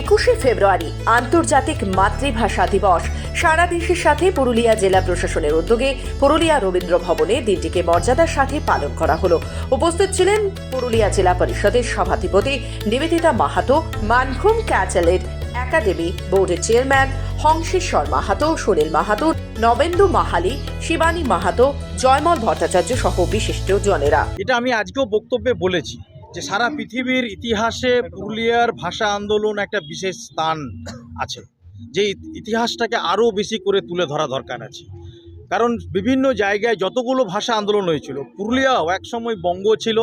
একুশে ফেব্রুয়ারি, আন্তর্জাতিক মাতৃভাষা দিবস। সারা দেশের সাথে পুরুলিয়া জেলা প্রশাসনের উদ্যোগে পুরুলিয়া রবীন্দ্র ভবনে দিনটিকে মর্যাদার সাথে পালন করা হলো। উপস্থিত ছিলেন পুরুলিয়া জেলা পরিষদের সভাধিপতি নিবেদিতা মাহাতো, মানভূম ক্যাচেলের একাডেমি বোর্ডের চেয়ারম্যান হংসেশ্বর মাহাতো, সুনীল মাহাতো, নবেন্দু মাহালি, শিবানী মাহাতো, জয়মল ভট্টাচার্য সহ বিশিষ্ট জনেরা। এটা আমি আজকেও বক্তব্যে বলেছি। যে সারা পৃথিবীর ইতিহাসে পুরুলিয়ার ভাষা আন্দোলন একটা বিশেষ স্থান আছে। যে ইতিহাসটাকে আরও বেশি করে তুলে ধরা দরকার আছে। কারণ বিভিন্ন জায়গায় যতগুলো ভাষা আন্দোলন হয়েছিল, পুরুলিয়াও একসময় বঙ্গ ছিল,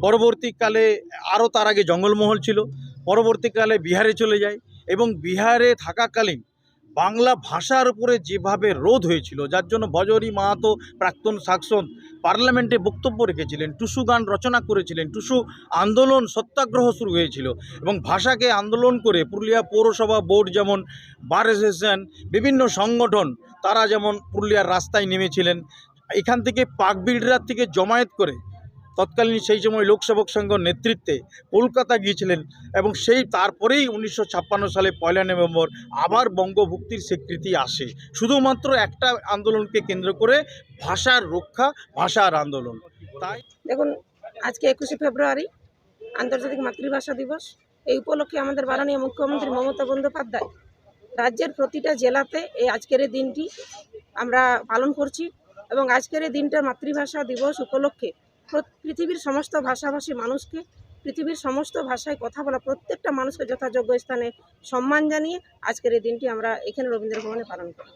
পরবর্তীকালে আরও তার আগে জঙ্গলমহল ছিল, পরবর্তীকালে বিহারে চলে যায় এবং বিহারে থাকাকালীন বাংলা ভাষার উপরে যেভাবে রোধ হয়েছিল, যার জন্য ভজরি মাহাতো, প্রাক্তন শাসন পার্লামেন্টে বক্তব্য রেখেছিলেন, টুসু গান রচনা করেছিলেন, টুসু আন্দোলন সত্যাগ্রহ শুরু হয়েছিল এবং ভাষাকে আন্দোলন করে পুরুলিয়া পৌরসভা বোর্ড যেমন বার অ্যাসোসিয়েশন বিভিন্ন সংগঠন, তারা যেমন পুরুলিয়ার রাস্তায় নেমেছিলেন, এখান থেকে পাকবিড়রার থেকে জমায়েত করে তৎকালীন সেই সময় লোকসেবক সংঘ নেতৃত্বে কলকাতা গিয়েছিলেন এবং সেই তারপরেই উনিশশো ছাপ্পান্ন সালে পয়লা নভেম্বর আবার বঙ্গভুক্তির স্বীকৃতি আসে। শুধুমাত্র একটা আন্দোলনকে কেন্দ্র করে ভাষার রক্ষা, ভাষার আন্দোলন। তাই দেখুন, আজকে একুশে ফেব্রুয়ারি, আন্তর্জাতিক মাতৃভাষা দিবস। এই উপলক্ষে আমাদের মাননীয় মুখ্যমন্ত্রী মমতা বন্দ্যোপাধ্যায় রাজ্যের প্রতিটা জেলাতে এই আজকের দিনটি আমরা পালন করছি এবং আজকের দিনটা মাতৃভাষা দিবস উপলক্ষে পৃথিবীর সমস্ত ভাষাভাষী মানুষকে পৃথিবীর সমস্ত ভাষায় কথা বলা, প্রত্যেকটা মানুষকে যথাযোগ্য স্থানে সম্মান জানিয়ে আজকের এই দিনটি আমরা এখানে রবীন্দ্র ভবনে পালন করি।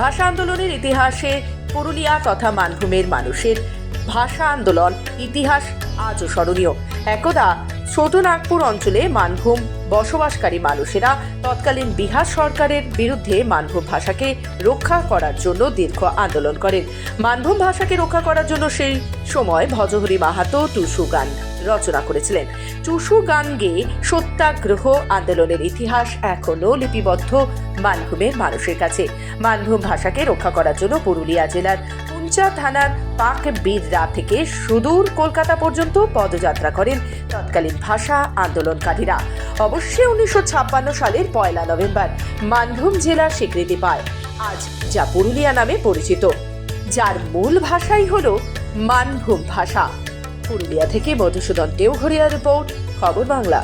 ভাষা আন্দোলনের ইতিহাসে পুরুলিয়া তথা মানভূমের মানুষের ভাষা আন্দোলন ইতিহাস আজও স্মরণীয়। একদা ছোট নাগপুর অঞ্চলে মানভূম, বসবাসকারী মানুষেরা তৎকালীন বিহার সরকারের বিরুদ্ধে মানভূম ভাষাকে রক্ষা করার জন্য দীর্ঘ আন্দোলন করেন। মানভূম ভাষাকে রক্ষা করার জন্য সেই সময় ভজহরি মাহাতো টুসু গান রচনা করেছিলেন। টুসু গান গেয়ে সত্যাগ্রহ আন্দোলনের ইতিহাস এখনও লিপিবদ্ধ মানভূমের মানুষের কাছে। মানভূম ভাষাকে রক্ষা করার জন্য পুরুলিয়া জেলার পুঞ্চা থানার পাক বীররা থেকে সুদূর কলকাতা পর্যন্ত পদযাত্রা করেন তৎকালীন ভাষা আন্দোলনকারীরা। অবশ্যই উনিশশো ছাপ্পান্ন সালের পয়লা নভেম্বর মানভূম জেলার স্বীকৃতি পায়। আজ যা পুরুলিয়া নামে পরিচিত। যার মূল ভাষাই হল মানভূম ভাষা। পুরুলিয়া থেকে মধুসূদন দেওঘরিয়া রিপোর্ট, খবর বাংলা।